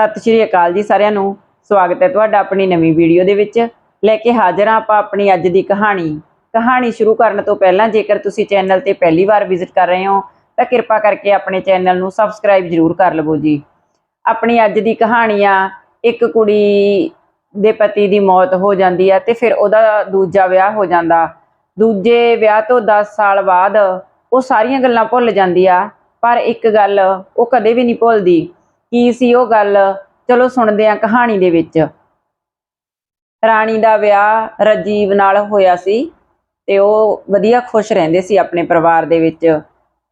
ਸਤਿ ਸ਼੍ਰੀ ਅਕਾਲ ਜੀ ਸਾਰਿਆਂ ਨੂੰ। ਸਵਾਗਤ ਹੈ ਤੁਹਾਡਾ ਆਪਣੀ ਨਵੀਂ ਵੀਡੀਓ ਦੇ ਵਿੱਚ। ਲੈ ਕੇ ਹਾਜ਼ਰ ਹਾਂ ਆਪਾਂ ਆਪਣੀ ਅੱਜ ਦੀ ਕਹਾਣੀ। ਕਹਾਣੀ ਸ਼ੁਰੂ ਕਰਨ ਤੋਂ ਪਹਿਲਾਂ ਜੇਕਰ ਤੁਸੀਂ ਚੈਨਲ ਤੇ ਪਹਿਲੀ ਵਾਰ ਵਿਜ਼ਿਟ ਕਰ ਰਹੇ ਹੋ, ਤਾਂ ਕਿਰਪਾ ਕਰਕੇ ਆਪਣੇ ਚੈਨਲ ਨੂੰ ਸਬਸਕ੍ਰਾਈਬ ਜ਼ਰੂਰ ਕਰ ਲਵੋ ਜੀ। ਆਪਣੀ ਅੱਜ ਦੀ ਕਹਾਣੀ ਆ, ਇੱਕ ਕੁੜੀ ਦੇ ਪਤੀ ਦੀ ਮੌਤ ਹੋ ਜਾਂਦੀ ਹੈ ਤੇ ਫਿਰ ਉਹਦਾ ਦੂਜਾ ਵਿਆਹ ਹੋ ਜਾਂਦਾ। ਦੂਜੇ ਵਿਆਹ ਤੋਂ 10 ਸਾਲ ਬਾਅਦ ਉਹ ਸਾਰੀਆਂ ਗੱਲਾਂ ਭੁੱਲ ਜਾਂਦੀ ਆ, ਪਰ ਇੱਕ ਗੱਲ ਉਹ ਕਦੇ ਵੀ ਨਹੀਂ ਭੁੱਲਦੀ। ਕੀ ਸੀ ਉਹ ਗੱਲ? ਚਲੋ ਸੁਣਦੇ ਹਾਂ ਕਹਾਣੀ ਦੇ ਵਿੱਚ। ਰਾਣੀ ਦਾ ਵਿਆਹ ਰਾਜੀਵ ਨਾਲ ਹੋਇਆ ਸੀ ਤੇ ਉਹ ਵਧੀਆ ਖੁਸ਼ ਰਹਿੰਦੇ ਸੀ ਆਪਣੇ ਪਰਿਵਾਰ ਦੇ ਵਿੱਚ।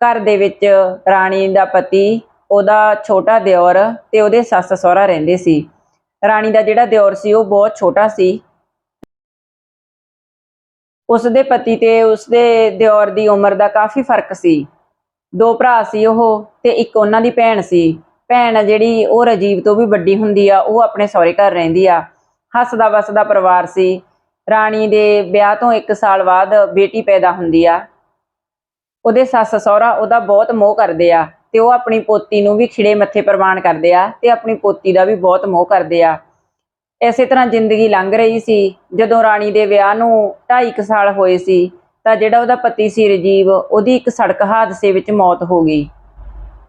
ਘਰ ਦੇ ਵਿੱਚ ਰਾਣੀ ਦਾ ਪਤੀ, ਉਹਦਾ ਛੋਟਾ ਦਿਓਰ ਤੇ ਉਹਦੇ ਸੱਸ ਸਹੁਰਾ ਰਹਿੰਦੇ ਸੀ। ਰਾਣੀ ਦਾ ਜਿਹੜਾ ਦਿਓਰ ਸੀ ਉਹ ਬਹੁਤ ਛੋਟਾ ਸੀ। ਉਸ ਦੇ ਪਤੀ ਤੇ ਉਸ ਦੇ ਦਿਓਰ ਦੀ ਉਮਰ ਦਾ ਕਾਫੀ ਫ਼ਰਕ ਸੀ। ਦੋ ਭਰਾ ਸੀ ਉਹ ਤੇ ਇੱਕ ਉਹਨਾਂ ਦੀ ਭੈਣ ਸੀ। ਭੈਣ ਆ ਜਿਹੜੀ, ਉਹ ਰਾਜੀਵ ਤੋਂ ਵੀ ਵੱਡੀ ਹੁੰਦੀ ਆ, ਉਹ ਆਪਣੇ ਸਹੁਰੇ ਘਰ ਰਹਿੰਦੀ ਆ। ਹੱਸਦਾ ਵਸਦਾ ਪਰਿਵਾਰ ਸੀ। ਰਾਣੀ ਦੇ ਵਿਆਹ ਤੋਂ 1 ਸਾਲ ਬਾਅਦ ਬੇਟੀ ਪੈਦਾ ਹੁੰਦੀ ਆ। ਉਹਦੇ ਸੱਸ ਸਹੁਰਾ ਉਹਦਾ ਬਹੁਤ ਮੋਹ ਕਰਦੇ ਆ ਤੇ ਉਹ ਆਪਣੀ ਪੋਤੀ ਨੂੰ ਵੀ ਖਿੜੇ ਮੱਥੇ ਪ੍ਰਵਾਨ ਕਰਦੇ ਆ ਤੇ ਆਪਣੀ ਪੋਤੀ ਦਾ ਵੀ ਬਹੁਤ ਮੋਹ ਕਰਦੇ ਆ। ਇਸੇ ਤਰ੍ਹਾਂ ਜ਼ਿੰਦਗੀ ਲੰਘ ਰਹੀ ਸੀ। ਜਦੋਂ ਰਾਣੀ ਦੇ ਵਿਆਹ ਨੂੰ 2.5 ਸਾਲ ਹੋਏ ਸੀ, ਤਾਂ ਜਿਹੜਾ ਉਹਦਾ ਪਤੀ ਸੀ ਰਜੀਵ, ਉਹਦੀ ਇੱਕ ਸੜਕ ਹਾਦਸੇ ਵਿੱਚ ਮੌਤ ਹੋ ਗਈ।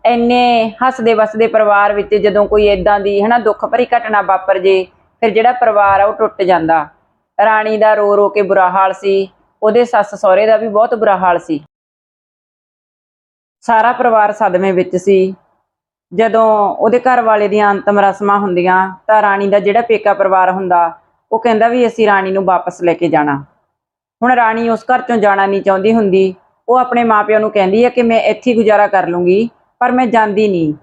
ਐਨੇ ਹੱਸਦੇ ਵਸਦੇ ਪਰਿਵਾਰ ਵਿੱਚ ਜਦੋਂ ਕੋਈ ਇਦਾਂ ਦੀ ਹਨਾ ਦੁੱਖ ਭਰੀ ਘਟਨਾ ਵਾਪਰ ਜੇ, ਫਿਰ ਜਿਹੜਾ ਪਰਿਵਾਰ ਆ ਉਹ ਟੁੱਟ ਜਾਂਦਾ। ਰਾਣੀ ਦਾ ਰੋ ਰੋ ਕੇ ਬੁਰਾ ਹਾਲ ਸੀ, ਉਹਦੇ ਸੱਸ ਸਹੁਰੇ ਦਾ ਵੀ ਬਹੁਤ ਬੁਰਾ ਹਾਲ ਸੀ। ਸਾਰਾ ਪਰਿਵਾਰ ਸਦਮੇ ਵਿੱਚ ਸੀ। ਜਦੋਂ ਉਹਦੇ ਘਰ ਵਾਲੇ ਦੀਆਂ ਅੰਤਮ ਰਸਮਾਂ ਹੁੰਦੀਆਂ, ਤਾਂ ਰਾਣੀ ਦਾ ਜਿਹੜਾ ਪੇਕਾ ਪਰਿਵਾਰ ਹੁੰਦਾ, ਉਹ ਕਹਿੰਦਾ ਵੀ ਅਸੀਂ ਰਾਣੀ ਨੂੰ ਵਾਪਸ ਲੈ ਕੇ ਜਾਣਾ। ਹੁਣ ਰਾਣੀ ਉਸ ਘਰ ਚੋਂ ਜਾਣਾ ਨਹੀਂ ਚਾਹੁੰਦੀ ਹੁੰਦੀ, ਉਹ ਆਪਣੇ ਮਾਪਿਆਂ ਨੂੰ ਕਹਿੰਦੀ ਹੈ ਕਿ ਮੈਂ ਇੱਥੇ ਗੁਜ਼ਾਰਾ ਕਰ ਲੂੰਗੀ। ਪਰ ਮੈਂ ਜਾਂਦੀ ਨਹੀਂ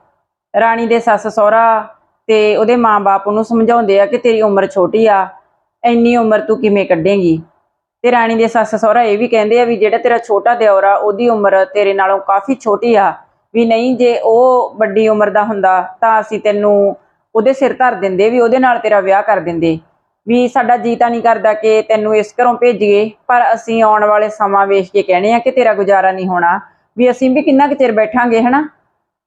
ਰਾਣੀ ਦੇ ਸੱਸ ਸਹੁਰਾ ਤੇ ਉਹਦੇ ਮਾਂ-ਬਾਪ ਉਹਨੂੰ ਸਮਝਾਉਂਦੇ ਆ ਕਿ ਤੇਰੀ ਉਮਰ ਛੋਟੀ ਆ, ਇੰਨੀ ਉਮਰ ਤੂੰ ਕਿਵੇਂ ਕੱਢੇਂਗੀ? ਤੇ ਰਾਣੀ ਦੇ ਸੱਸ ਸਹੁਰਾ ਇਹ ਵੀ ਕਹਿੰਦੇ ਆ ਵੀ ਜਿਹੜਾ ਤੇਰਾ ਛੋਟਾ ਦਿਓਰ ਆ, ਉਹਦੀ ਉਮਰ ਤੇਰੇ ਨਾਲੋਂ ਕਾਫੀ ਛੋਟੀ ਆ। ਵੀ ਨਹੀਂ, ਜੇ ਉਹ ਵੱਡੀ ਉਮਰ ਦਾ ਹੁੰਦਾ ਤਾਂ ਅਸੀਂ ਤੈਨੂੰ ਉਹਦੇ ਸਿਰ ਧਰ ਦਿੰਦੇ, ਵੀ ਉਹਦੇ ਨਾਲ ਤੇਰਾ ਵਿਆਹ ਕਰ ਦਿੰਦੇ। ਵੀ ਸਾਡਾ ਜੀ ਤਾਂ ਨਹੀਂ ਕਰਦਾ ਕਿ ਤੈਨੂੰ ਇਸ ਘਰੋਂ ਭੇਜੀਏ, ਪਰ ਅਸੀਂ ਆਉਣ ਵਾਲੇ ਸਮਾਂ ਵੇਖ ਕੇ ਕਹਿਣੇ ਆ ਕਿ ਤੇਰਾ ਗੁਜ਼ਾਰਾ ਨਹੀਂ ਹੋਣਾ। ਵੀ ਅਸੀਂ ਵੀ ਕਿੰਨਾ ਕੁ ਚਿਰ ਬੈਠਾਂਗੇ, ਹਨਾ?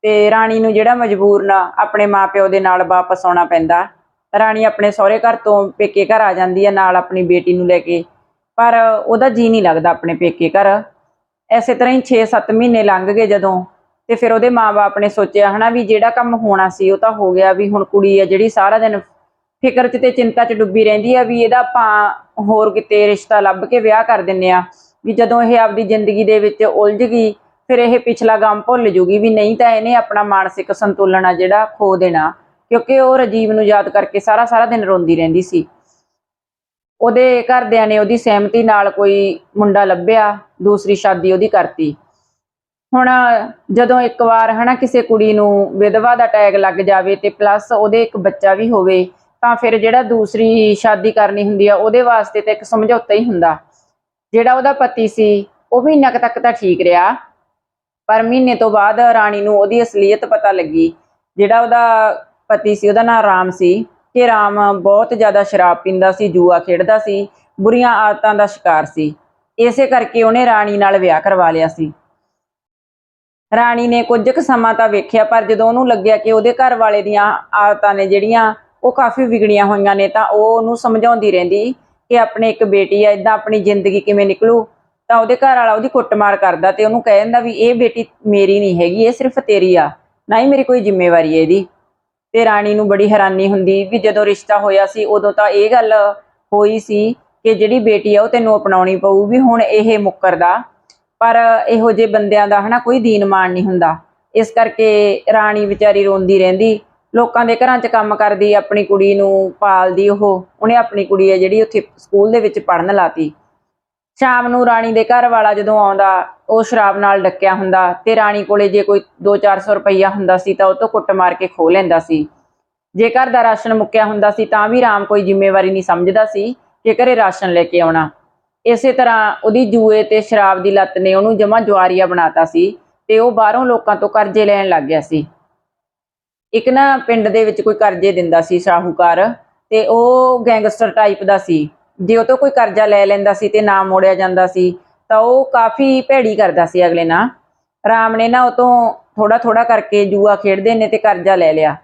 ਤੇ ਰਾਣੀ ਨੂੰ ਜਿਹੜਾ ਮਜਬੂਰ ਨਾ ਆਪਣੇ ਮਾਪਿਓ ਦੇ ਨਾਲ ਵਾਪਸ ਆਉਣਾ ਪੈਂਦਾ। ਰਾਣੀ ਆਪਣੇ ਸਹੁਰੇ ਘਰ ਤੋਂ ਪੇਕੇ ਘਰ ਆ ਜਾਂਦੀ ਹੈ, ਨਾਲ ਆਪਣੀ ਬੇਟੀ ਨੂੰ ਲੈ ਕੇ। ਪਰ ਉਹਦਾ ਜੀ ਨਹੀਂ ਲੱਗਦਾ ਆਪਣੇ ਪੇਕੇ ਘਰ। ਐਸੇ ਤਰ੍ਹਾਂ ਹੀ 6-7 ਮਹੀਨੇ ਲੰਘ ਗਏ ਜਦੋਂ ਤੇ ਫਿਰ ਉਹਦੇ ਮਾਪੇ ਨੇ ਸੋਚਿਆ, ਹਨਾ ਵੀ ਜਿਹੜਾ ਕੰਮ ਹੋਣਾ ਸੀ ਉਹ ਤਾਂ ਹੋ ਗਿਆ, ਵੀ ਹੁਣ ਕੁੜੀ ਆ ਜਿਹੜੀ ਸਾਰਾ ਦਿਨ ਫਿਕਰ 'ਚ ਤੇ ਚਿੰਤਾ 'ਚ ਡੁੱਬੀ ਰਹਿੰਦੀ ਆ ਵੀ ਇਹਦਾ ਆਪਾਂ ਹੋਰ ਕਿਤੇ ਰਿਸ਼ਤਾ ਲੱਭ ਕੇ ਵਿਆਹ ਕਰ ਦਿੰਨੇ ਆ। ਵੀ ਜਦੋਂ ਇਹ ਆਪਦੀ ਜ਼ਿੰਦਗੀ ਦੇ ਵਿੱਚ ਉਲਝ ਗਈ ਫਿਰ ਇਹ ਪਿਛਲਾ ਗਮ ਭੁੱਲ ਜੂਗੀ ਵੀ ਨਹੀਂ ਤਾਂ ਇਹਨੇ ਆਪਣਾ ਮਾਨਸਿਕ ਸੰਤੁਲਨ ਆ ਜਿਹੜਾ ਖੋ ਦੇਣਾ, ਕਿਉਂਕਿ ਉਹ ਰਾਜੀਵ ਨੂੰ ਯਾਦ ਕਰਕੇ ਸਾਰਾ ਸਾਰਾ ਦਿਨ ਰੋਂਦੀ ਰਹਿੰਦੀ ਸੀ। ਉਹਦੇ ਘਰਦਿਆਂ ਨੇ ਉਹਦੀ ਸਹਿਮਤੀ ਨਾਲ ਕੋਈ ਮੁੰਡਾ ਲੱਭਿਆ, ਦੂਸਰੀ ਸ਼ਾਦੀ ਉਹਦੀ ਕਰਤੀ। ਹੁਣ ਜਦੋਂ ਇੱਕ ਵਾਰ ਹਨਾ ਕਿਸੇ ਕੁੜੀ ਨੂੰ ਵਿਧਵਾ ਦਾ ਟੈਗ ਲੱਗ ਜਾਵੇ ਤੇ ਪਲੱਸ ਉਹਦੇ ਇੱਕ ਬੱਚਾ ਵੀ ਹੋਵੇ, ਤਾਂ ਫਿਰ ਜਿਹੜਾ ਦੂਸਰੀ ਸ਼ਾਦੀ ਕਰਨੀ ਹੁੰਦੀ ਆ, ਉਹਦੇ ਵਾਸਤੇ ਤਾਂ ਇੱਕ ਸਮਝੌਤਾ ਹੀ ਹੁੰਦਾ। ਜਿਹੜਾ ਉਹਦਾ ਪਤੀ ਸੀ, ਉਹ ਮਹੀਨਾ ਕੁ ਤੱਕ ਤਾਂ ਠੀਕ ਰਿਹਾ। ਪਰ ਮਹੀਨੇ ਤੋਂ ਬਾਅਦ ਰਾਣੀ ਨੂੰ ਉਹਦੀ ਅਸਲੀਅਤ ਪਤਾ ਲੱਗੀ। ਜਿਹੜਾ ਉਹਦਾ ਪਤੀ ਸੀ, ਉਹਦਾ ਨਾਮ ਰਾਮ ਸੀ ਕਿ ਰਾਮ ਬਹੁਤ ਜ਼ਿਆਦਾ ਸ਼ਰਾਬ ਪੀਂਦਾ ਸੀ, ਜੂਆ ਖੇਡਦਾ ਸੀ, ਬੁਰੀਆਂ ਆਦਤਾਂ ਦਾ ਸ਼ਿਕਾਰ ਸੀ। ਇਸੇ ਕਰਕੇ ਉਹਨੇ ਰਾਣੀ ਨਾਲ ਵਿਆਹ ਕਰਵਾ ਲਿਆ ਸੀ। ਰਾਣੀ ਨੇ ਕੁਝ ਕੁ ਸਮਾਂ ਤਾਂ ਵੇਖਿਆ, ਪਰ ਜਦੋਂ ਉਹਨੂੰ ਲੱਗਿਆ ਕਿ ਉਹਦੇ ਘਰ ਵਾਲੇ ਦੀਆਂ ਆਦਤਾਂ ਨੇ ਜਿਹੜੀਆਂ ਉਹ ਕਾਫੀ ਵਿਗੜੀਆਂ ਹੋਈਆਂ ਨੇ, ਤਾਂ ਉਹ ਉਹਨੂੰ ਸਮਝਾਉਂਦੀ ਰਹਿੰਦੀ ਕਿ ਆਪਣੇ ਇੱਕ ਬੇਟੀ ਆ ਇਦਾਂ ਆਪਣੀ ਜ਼ਿੰਦਗੀ ਕਿਵੇਂ ਨਿਕਲੂ? ਤਾਂ ਉਹਦੇ ਘਰ ਵਾਲਾ ਉਹਦੀ ਕੁੱਟਮਾਰ ਕਰਦਾ ਤੇ ਉਹਨੂੰ ਕਹਿ ਦਿੰਦਾ ਵੀ ਇਹ ਬੇਟੀ ਮੇਰੀ ਨਹੀਂ ਹੈਗੀ, ਇਹ ਸਿਰਫ ਤੇਰੀ ਆ, ਨਾ ਹੀ ਮੇਰੀ ਕੋਈ ਜ਼ਿੰਮੇਵਾਰੀ ਹੈ ਇਹਦੀ। ਤੇ ਰਾਣੀ ਨੂੰ ਬੜੀ ਹੈਰਾਨੀ ਹੁੰਦੀ ਵੀ ਜਦੋਂ ਰਿਸ਼ਤਾ ਹੋਇਆ ਸੀ, ਉਦੋਂ ਤਾਂ ਇਹ ਗੱਲ ਹੋਈ ਸੀ ਕਿ ਜਿਹੜੀ ਬੇਟੀ ਆ ਉਹ ਤੈਨੂੰ ਅਪਣਾਉਣੀ ਪਊ ਵੀ ਹੁਣ ਇਹ ਮੁੱਕਰਦਾ। ਪਰ ਇਹੋ ਜਿਹੇ ਬੰਦਿਆਂ ਦਾ ਹਨਾ ਕੋਈ ਦੀਨ ਮਾਣ ਨਹੀਂ ਹੁੰਦਾ। ਇਸ ਕਰਕੇ ਰਾਣੀ ਵਿਚਾਰੀ ਰੋਂਦੀ ਰਹਿੰਦੀ, ਲੋਕਾਂ ਦੇ ਘਰਾਂ 'ਚ ਕੰਮ ਕਰਦੀ, ਆਪਣੀ ਕੁੜੀ ਨੂੰ ਪਾਲਦੀ ਉਹ, ਉਹਨੇ ਆਪਣੀ ਕੁੜੀ ਹੈ ਜਿਹੜੀ ਉੱਥੇ ਸਕੂਲ ਦੇ ਵਿੱਚ ਪੜਨ ਲਾਤੀ। ਸ਼ਾਮ ਨੂੰ ਰਾਣੀ ਦੇ ਘਰ ਵਾਲਾ ਜਦੋਂ ਆਉਂਦਾ, ਉਹ ਸ਼ਰਾਬ ਨਾਲ ਡੱਕਿਆ ਹੁੰਦਾ ਤੇ ਰਾਣੀ ਕੋਲੇ ਜੇ ਕੋਈ 2-400 ਰੁਪਈਆ ਹੁੰਦਾ ਸੀ ਤਾਂ ਉਹ ਤੋਂ ਕੁੱਟ ਮਾਰ ਕੇ ਖੋ ਲੈਂਦਾ ਸੀ। ਜੇ ਘਰ ਦਾ ਰਾਸ਼ਨ ਮੁੱਕਿਆ ਹੁੰਦਾ ਸੀ ਤਾਂ ਵੀ ਰਾਮ ਕੋਈ ਜ਼ਿੰਮੇਵਾਰੀ ਨਹੀਂ ਸਮਝਦਾ ਸੀ ਕਿ ਘਰੇ ਰਾਸ਼ਨ ਲੈ ਕੇ ਆਉਣਾ। ਇਸੇ ਤਰ੍ਹਾਂ ਉਹਦੀ ਜੂਏ ਤੇ ਸ਼ਰਾਬ ਦੀ ਲੱਤ ਨੇ ਉਹਨੂੰ ਜਮਾ ਜਵਾਰੀਆ ਬਣਾਤਾ ਸੀ ਤੇ ਉਹ ਬਾਹਰੋਂ ਲੋਕਾਂ ਤੋਂ ਕਰਜ਼ੇ ਲੈਣ ਲੱਗ ਗਿਆ ਸੀ। ਇੱਕ ਨਾ ਪਿੰਡ ਦੇ ਵਿੱਚ ਕੋਈ ਕਰਜ਼ੇ ਦਿੰਦਾ ਸੀ ਸ਼ਾਹੂਕਾਰ ਤੇ ਉਹ ਗੈਂਗਸਟਰ ਟਾਈਪ ਦਾ ਸੀ। ਜੇ ਉਹ ਤੋਂ ਕੋਈ ਕਰਜ਼ਾ ਲੈ ਲੈਂਦਾ ਸੀ ਤੇ ਨਾ ਮੋੜਿਆ ਜਾਂਦਾ ਸੀ, ਤਾਂ ਉਹ ਕਾਫੀ ਭੈੜੀ ਕਰਦਾ ਸੀ ਅਗਲੇ ਨਾਲ। ਰਾਮ ਨੇ ਨਾ ਉਹ ਤੋਂ ਥੋੜਾ ਥੋੜਾ ਕਰਕੇ ਜੂਆ ਖੇਡਦੇ ਨੇ ਤੇ ਕਰਜ਼ਾ ਲੈ ਲਿਆ।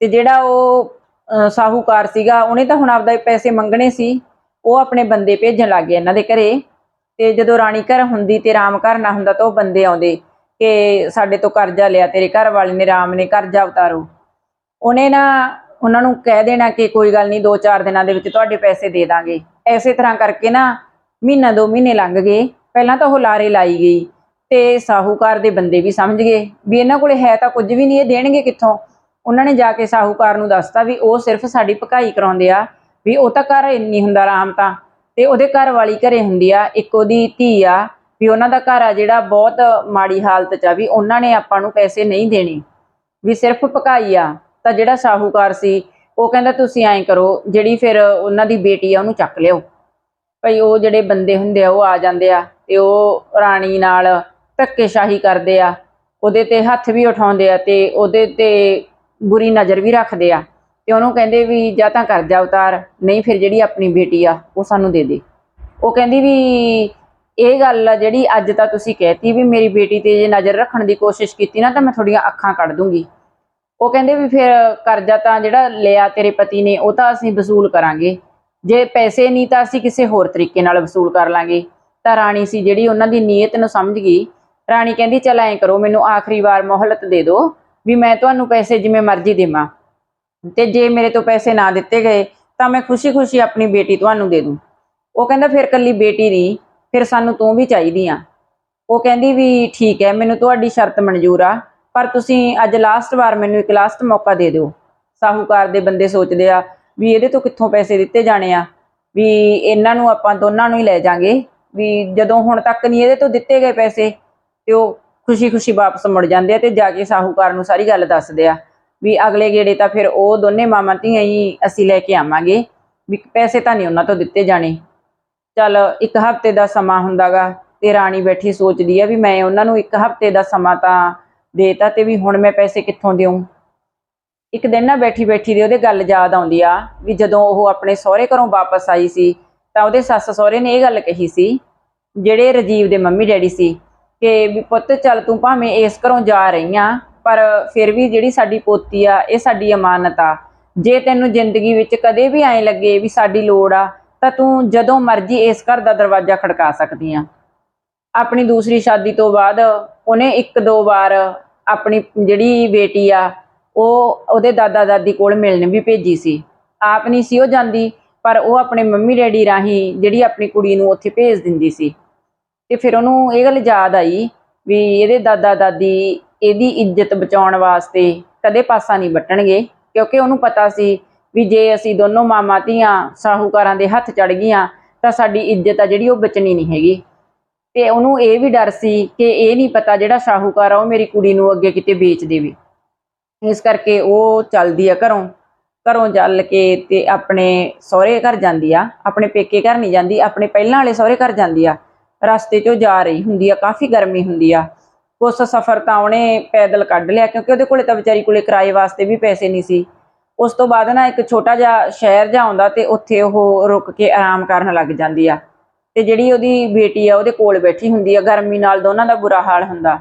ਤੇ ਜਿਹੜਾ ਉਹ ਸਾਹੂਕਾਰ ਸੀਗਾ, ਉਹਨੇ ਤਾਂ ਹੁਣ ਆਪਦਾ ਪੈਸੇ ਮੰਗਣੇ ਸੀ। ਉਹ ਆਪਣੇ ਬੰਦੇ ਭੇਜਣ ਲੱਗ ਗਏ ਇਹਨਾਂ ਦੇ ਘਰੇ। ਤੇ ਜਦੋਂ ਰਾਣੀ ਘਰ ਹੁੰਦੀ ਤੇ ਰਾਮ ਘਰ ਨਾ ਹੁੰਦਾ ਤਾਂ ਉਹ ਬੰਦੇ ਆਉਂਦੇ ਕਿ ਸਾਡੇ ਤੋਂ ਕਰਜ਼ਾ ਲਿਆ, ਤੇਰੇ ਘਰ ਵਾਲੇ ਨੇ, ਰਾਮ ਨੇ ਕਰਜ਼ਾ ਉਤਾਰੋ। ਉਹਨੇ ਨਾ ਉਹਨਾਂ ਨੂੰ ਕਹਿ ਦੇਣਾ ਕਿ ਕੋਈ ਗੱਲ ਨਹੀਂ 2-4 ਦਿਨਾਂ ਦੇ ਵਿੱਚ ਤੁਹਾਡੇ ਪੈਸੇ ਦੇ ਦਾਂਗੇ। ਐਸੇ ਤਰ੍ਹਾਂ ਕਰਕੇ ਨਾ ਮਹੀਨਾ ਦੋ ਮਹੀਨੇ ਲੰਘ ਗਏ। ਪਹਿਲਾਂ ਤਾਂ ਉਹ ਲਾਰੇ ਲਾਈ ਗਈ ਤੇ ਸਾਹੂਕਾਰ ਦੇ ਬੰਦੇ ਵੀ ਸਮਝ ਗਏ ਵੀ ਇਹਨਾਂ ਕੋਲੇ ਹੈ ਤਾਂ ਕੁਝ ਵੀ ਨਹੀਂ, ਇਹ ਦੇਣਗੇ ਕਿੱਥੋਂ? ਉਹਨਾਂ ਨੇ ਜਾ ਕੇ ਸਾਹੂਕਾਰ ਨੂੰ ਦੱਸਤਾ ਵੀ ਉਹ ਸਿਰਫ ਸਾਡੀ ਭਕਾਈ ਕਰਾਉਂਦੇ ਆ, ਵੀ ਉਹ ਤਾਂ ਘਰ ਇੰਨੀ ਹੁੰਦਾ ਆਰਾਮ ਤਾਂ। ਤੇ ਉਹਦੇ ਘਰ ਵਾਲੀ ਘਰੇ ਹੁੰਦੀ ਆ, ਇੱਕ ਉਹਦੀ ਧੀ ਆ, ਵੀ ਉਹਨਾਂ ਦਾ ਘਰ ਆ ਜਿਹੜਾ ਬਹੁਤ ਮਾੜੀ ਹਾਲਤ 'ਚ ਆ, ਵੀ ਉਹਨਾਂ ਨੇ ਆਪਾਂ ਨੂੰ ਪੈਸੇ ਨਹੀਂ ਦੇਣੇ। ਵੀ ਸਿਰਫ ਭਕਾਈ ਆ। ਤਾਂ ਜਿਹੜਾ ਸਾਹੂਕਾਰ ਸੀ, ਉਹ ਕਹਿੰਦਾ ਤੁਸੀਂ ਐਂ ਕਰੋ, ਜਿਹੜੀ ਫਿਰ ਉਹਨਾਂ ਦੀ ਬੇਟੀ ਆ, ਉਹਨੂੰ ਚੱਕ ਲਿਓ। ਭਈ ਉਹ ਜਿਹੜੇ ਬੰਦੇ ਹੁੰਦੇ ਆ, ਉਹ ਆ ਜਾਂਦੇ ਆ ਤੇ ਉਹ ਰਾਣੀ ਨਾਲ ਧੱਕੇਸ਼ਾਹੀ ਕਰਦੇ ਆ। ਉਹਦੇ ਤੇ ਹੱਥ ਵੀ ਉਠਾਉਂਦੇ ਆ ਤੇ ਉਹਦੇ ਤੇ ਬੁਰੀ ਨਜ਼ਰ ਵੀ ਰੱਖਦੇ ਆ। ਤੇ ਉਹਨੂੰ ਕਹਿੰਦੇ ਵੀ ਜਾਂ ਤਾਂ ਕਰਜ਼ਾ ਉਤਾਰ, ਨਹੀਂ ਫਿਰ ਜਿਹੜੀ ਆਪਣੀ ਬੇਟੀ ਆ, ਉਹ ਸਾਨੂੰ ਦੇ ਦੇ। ਉਹ ਕਹਿੰਦੀ ਵੀ ਇਹ ਗੱਲ ਆ ਜਿਹੜੀ ਅੱਜ ਤਾਂ ਤੁਸੀਂ ਕਹਿਤੀ ਵੀ ਮੇਰੀ ਬੇਟੀ ਤੇ ਜੇ ਨਜ਼ਰ ਰੱਖਣ ਦੀ ਕੋਸ਼ਿਸ਼ ਕੀਤੀ ਨਾ, ਤਾਂ ਮੈਂ ਤੁਹਾਡੀਆਂ ਅੱਖਾਂ ਕੱਢ ਦੂੰਗੀ। ਉਹ ਕਹਿੰਦੇ ਵੀ ਫਿਰ ਕਰਜ਼ਾ ਤਾਂ ਜਿਹੜਾ ਲਿਆ ਤੇਰੇ ਪਤੀ ਨੇ, ਉਹ ਤਾਂ ਅਸੀਂ ਵਸੂਲ ਕਰਾਂਗੇ। ਜੇ ਪੈਸੇ ਨਹੀਂ ਤਾਂ ਅਸੀਂ ਕਿਸੇ ਹੋਰ ਤਰੀਕੇ ਨਾਲ ਵਸੂਲ ਕਰ ਲਾਂਗੇ। ਤਾਂ ਰਾਣੀ ਸੀ ਜਿਹੜੀ ਉਹਨਾਂ ਦੀ ਨੀਅਤ ਨੂੰ ਸਮਝ ਗਈ। ਰਾਣੀ ਕਹਿੰਦੀ, ਚਲ ਐਂ ਕਰੋ, ਮੈਨੂੰ ਆਖਰੀ ਵਾਰ ਮੋਹਲਤ ਦੇ ਦਿਓ ਵੀ ਮੈਂ ਤੁਹਾਨੂੰ ਪੈਸੇ ਜਿਵੇਂ ਮਰਜ਼ੀ ਦੇਵਾਂ। ਤੇ ਜੇ ਮੇਰੇ ਤੋਂ ਪੈਸੇ ਨਾ ਦਿੱਤੇ ਗਏ, ਤਾਂ ਮੈਂ ਖੁਸ਼ੀ-ਖੁਸ਼ੀ ਆਪਣੀ ਬੇਟੀ ਤੁਹਾਨੂੰ ਦੇ ਦੂੰ। ਉਹ ਕਹਿੰਦਾ, ਫਿਰ ਕੱਲੀ ਬੇਟੀ ਨਹੀਂ ਫਿਰ ਸਾਨੂੰ ਤੂੰ ਵੀ ਚਾਹੀਦੀ ਆ। ਉਹ ਕਹਿੰਦੀ ਵੀ ਠੀਕ ਹੈ, ਮੈਨੂੰ ਤੁਹਾਡੀ ਸ਼ਰਤ ਮਨਜ਼ੂਰ ਆ। ਪਰ ਤੁਸੀਂ ਅੱਜ ਲਾਸਟ ਵਾਰ ਮੈਨੂੰ ਇੱਕ ਲਾਸਟ ਮੌਕਾ ਦੇ ਦਿਓ। ਸਾਹੂਕਾਰ ਦੇ ਬੰਦੇ ਸੋਚਦੇ ਆ ਵੀ ਇਹਦੇ ਤੋਂ ਕਿੱਥੋਂ ਪੈਸੇ ਦਿੱਤੇ ਜਾਣੇ ਆ, ਵੀ ਇਹਨਾਂ ਨੂੰ ਆਪਾਂ ਦੋਨਾਂ ਨੂੰ ਹੀ ਲੈ ਜਾਾਂਗੇ, ਵੀ ਜਦੋਂ ਹੁਣ ਤੱਕ ਨਹੀਂ ਇਹਦੇ ਤੋਂ ਦਿੱਤੇ ਗਏ ਪੈਸੇ, ਤੇ ਉਹ ਖੁਸ਼ੀ-ਖੁਸ਼ੀ ਵਾਪਸ ਮੁੜ ਜਾਂਦੇ ਆ ਤੇ ਜਾ ਕੇ ਸਾਹੂਕਾਰ ਨੂੰ ਸਾਰੀ ਗੱਲ ਦੱਸਦੇ ਆ, ਵੀ ਅਗਲੇ ਗੇੜੇ ਤਾਂ ਫਿਰ ਉਹ ਦੋਨੇ ਮਾਮਾ ਧੀਆਂ ਹੀ ਅਸੀਂ ਲੈ ਕੇ ਆਵਾਂਗੇ, ਵੀ ਪੈਸੇ ਤਾਂ ਨਹੀਂ ਉਹਨਾਂ ਤੋਂ ਦਿੱਤੇ ਜਾਣੇ। ਚੱਲ ਇੱਕ ਹਫ਼ਤੇ ਦਾ ਸਮਾਂ ਹੁੰਦਾਗਾ ਤੇ ਰਾਣੀ ਬੈਠੀ ਸੋਚਦੀ ਆ ਵੀ ਮੈਂ ਉਹਨਾਂ ਨੂੰ ਇੱਕ ਹਫ਼ਤੇ ਦਾ ਸਮਾਂ ਤਾਂ ਦੇਤਾ ਤੇ ਵੀ ਹੁਣ ਮੈਂ ਪੈਸੇ ਕਿੱਥੋਂ ਦਿਉਂ ਇੱਕ ਦਿਨ ਨਾ ਬੈਠੀ ਬੈਠੀ ਦੇ ਉਹਦੇ ਗੱਲ ਯਾਦ ਆਉਂਦੀ ਆ, ਵੀ ਜਦੋਂ ਉਹ ਆਪਣੇ ਸਹੁਰੇ ਘਰੋਂ ਵਾਪਸ ਆਈ ਸੀ, ਤਾਂ ਉਹਦੇ ਸੱਸ ਸਹੁਰੇ ਨੇ ਇਹ ਗੱਲ ਕਹੀ ਸੀ, ਜਿਹੜੇ ਰਜੀਵ ਦੇ ਮੰਮੀ ਡੈਡੀ ਸੀ, ਕਿ ਵੀ ਪੁੱਤ ਚੱਲ ਤੂੰ ਭਾਵੇਂ ਇਸ ਘਰੋਂ ਜਾ ਰਹੀ ਆ, ਪਰ ਫਿਰ ਵੀ ਜਿਹੜੀ ਸਾਡੀ ਪੋਤੀ ਆ, ਇਹ ਸਾਡੀ ਅਮਾਨਤ ਆ। ਜੇ ਤੈਨੂੰ ਜ਼ਿੰਦਗੀ ਵਿੱਚ ਕਦੇ ਵੀ ਐਂ ਲੱਗੇ ਵੀ ਸਾਡੀ ਲੋੜ ਆ, ਤਾਂ ਤੂੰ ਜਦੋਂ ਮਰਜ਼ੀ ਇਸ ਘਰ ਦਾ ਦਰਵਾਜ਼ਾ ਖੜਕਾ ਸਕਦੀ ਆ। ਆਪਣੀ ਦੂਸਰੀ ਸ਼ਾਦੀ ਤੋਂ ਬਾਅਦ ਉਹਨੇ ਇੱਕ ਦੋ ਵਾਰ ਆਪਣੀ ਜਿਹੜੀ ਬੇਟੀ ਆ, ਉਹ ਉਹਦੇ ਦਾਦਾ ਦਾਦੀ ਕੋਲ ਮਿਲਣ ਵੀ ਭੇਜੀ ਸੀ। ਆਪ ਨਹੀਂ ਸੀ ਉਹ ਜਾਂਦੀ, ਪਰ ਉਹ ਆਪਣੇ ਮੰਮੀ ਡੈਡੀ ਰਾਹੀਂ ਜਿਹੜੀ ਆਪਣੀ ਕੁੜੀ ਨੂੰ ਉੱਥੇ ਭੇਜ ਦਿੰਦੀ ਸੀ। ਤੇ ਫਿਰ ਉਹਨੂੰ ਇਹ ਗੱਲ ਯਾਦ ਆਈ ਵੀ ਇਹਦੇ ਦਾਦਾ ਦਾਦੀ ਇਹਦੀ ਇੱਜ਼ਤ ਬਚਾਉਣ ਵਾਸਤੇ ਕਦੇ ਪਾਸਾ ਨਹੀਂ ਵੱਟਣਗੇ, ਕਿਉਂਕਿ ਉਹਨੂੰ ਪਤਾ ਸੀ ਵੀ ਜੇ ਅਸੀਂ ਦੋਨੋਂ ਮਾਮਾ ਧੀਆਂ ਸਾਹੂਕਾਰਾਂ ਦੇ ਹੱਥ ਚੜ ਗਈਆਂ ਤਾਂ ਸਾਡੀ ਇੱਜ਼ਤ ਆ ਜਿਹੜੀ ਉਹ ਬਚਣੀ ਨਹੀਂ ਹੈਗੀ। ਤੇ ਉਹਨੂੰ ਇਹ ਵੀ ਡਰ ਸੀ ਕਿ ਇਹ ਨਹੀਂ ਪਤਾ ਜਿਹੜਾ ਸ਼ਾਹੂਕਾਰ ਆ, ਉਹ ਮੇਰੀ ਕੁੜੀ ਨੂੰ ਅੱਗੇ ਕਿਤੇ ਵੇਚ ਦੇਵੇ। ਇਸ ਕਰਕੇ ਉਹ ਚੱਲਦੀ ਆ ਘਰੋਂ ਘਰੋਂ ਚੱਲ ਕੇ ਤੇ ਆਪਣੇ ਸਹੁਰੇ ਘਰ ਜਾਂਦੀ ਆ, ਆਪਣੇ ਪੇਕੇ ਘਰ ਨਹੀਂ ਜਾਂਦੀ, ਆਪਣੇ ਪਹਿਲਾਂ ਵਾਲੇ ਸਹੁਰੇ ਘਰ ਜਾਂਦੀ ਆ। ਰਸਤੇ 'ਚੋਂ ਜਾ ਰਹੀ ਹੁੰਦੀ ਆ, ਕਾਫੀ ਗਰਮੀ ਹੁੰਦੀ ਆ। ਉਸ ਸਫ਼ਰ ਤਾਂ ਉਹਨੇ ਪੈਦਲ ਕੱਢ ਲਿਆ, ਕਿਉਂਕਿ ਉਹਦੇ ਕੋਲੇ ਤਾਂ ਵਿਚਾਰੀ ਕੋਲੇ ਕਿਰਾਏ ਵਾਸਤੇ ਵੀ ਪੈਸੇ ਨਹੀਂ ਸੀ। ਉਸ ਤੋਂ ਬਾਅਦ ਨਾ ਇੱਕ ਛੋਟਾ ਜਿਹਾ ਸ਼ਹਿਰ ਜਾ ਆਉਂਦਾ ਤੇ ਉੱਥੇ ਉਹ ਰੁਕ ਕੇ ਆਰਾਮ ਕਰਨ ਲੱਗ ਜਾਂਦੀ ਆ। ਤੇ ਜਿਹੜੀ ਉਹਦੀ ਬੇਟੀ ਆ, ਉਹਦੇ ਕੋਲ ਬੈਠੀ ਹੁੰਦੀ ਆ। ਗਰਮੀ ਨਾਲ ਦੋਨਾਂ ਦਾ ਬੁਰਾ ਹਾਲ ਹੁੰਦਾ।